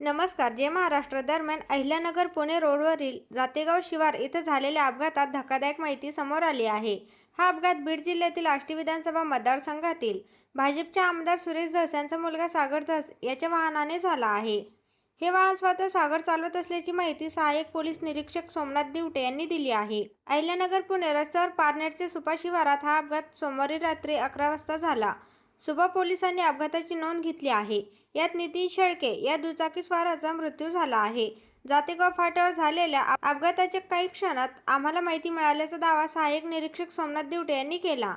नमस्कार जय महाराष्ट्र दरम्यान अहिल्यानगर पुणे रोडवरील जातेगाव शिवार इथं झालेल्या अपघातात धक्कादायक माहिती समोर आली आहे. हा अपघात बीड जिल्ह्यातील आष्टी विधानसभा मतदारसंघातील भाजपचे आमदार सुरेश धस यांचा मुलगा सागर धस याच्या वाहनाने झाला आहे. हे वाहन स्वतः सागर चालवत असल्याची माहिती सहाय्यक पोलीस निरीक्षक सोमनाथ दिवटे यांनी दिली आहे. अहिल्यानगर पुणे रस्त्यावर पारनेरचे सुपा शिवारात हा अपघात सोमवारी रात्री अकरा वाजता झाला. सुबा पोलिसांनी अपघाताची नोंद घेतली आहे. यात नितीन शेळके या दुचाकीस्वाराचा मृत्यू झाला आहे. जातेगाव फाट्यावर झालेल्या अपघाताच्या काही क्षणात आम्हाला माहिती मिळाल्याचा दावा सहाय्यक निरीक्षक सोमनाथ दिवटे यांनी केला.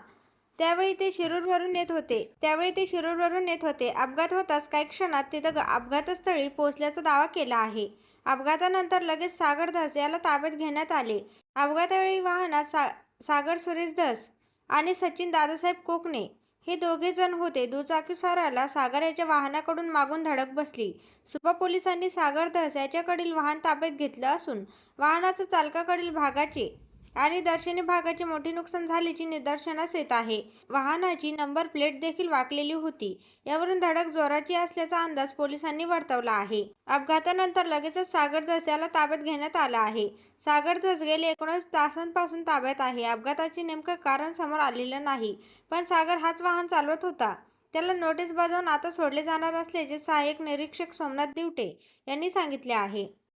त्यावेळी ते शिरूरवरून येत होते. त्यावेळी ते शिरूरवरून येत होते. अपघात होताच काही क्षणात तिथं अपघातस्थळी पोहोचल्याचा दावा केला आहे. अपघातानंतर लगेच सागर धस याला ताब्यात घेण्यात आले. अपघातावेळी वाहनात सा सागर सुरेश धस आणि सचिन दादासाहेब कोकणे हे दोघे जण होते दुचाकीस्वाराला सागर याच्या वाहनाकडून मागून धडक बसली. सुपा पोलिसांनी सागर धस याच्याकडील वाहन ताब्यात घेतलं असून वाहनाचं चालकाकडील भागाचे आणि दर्शनी भागाचे मोठे नुकसान झाल्याचे निदर्शनास येत आहे. वाहनाची नंबर प्लेट देखील वाकलेली होती. यावरून धडक जोराची असल्याचा अंदाज पोलिसांनी वर्तवला आहे. अपघातानंतर लगेचच सागर धस याला ताब्यात घेण्यात आला आहे. सागर धस गेले एकोणीस तासांपासून ताब्यात आहे. अपघाताचे नेमकं कारण समोर आलेलं नाही पण सागर हाच वाहन चालवत होता. त्याला नोटीस बजावून आता सोडले जाणार असल्याचे सहाय्यक निरीक्षक सोमनाथ दिवटे यांनी सांगितले आहे.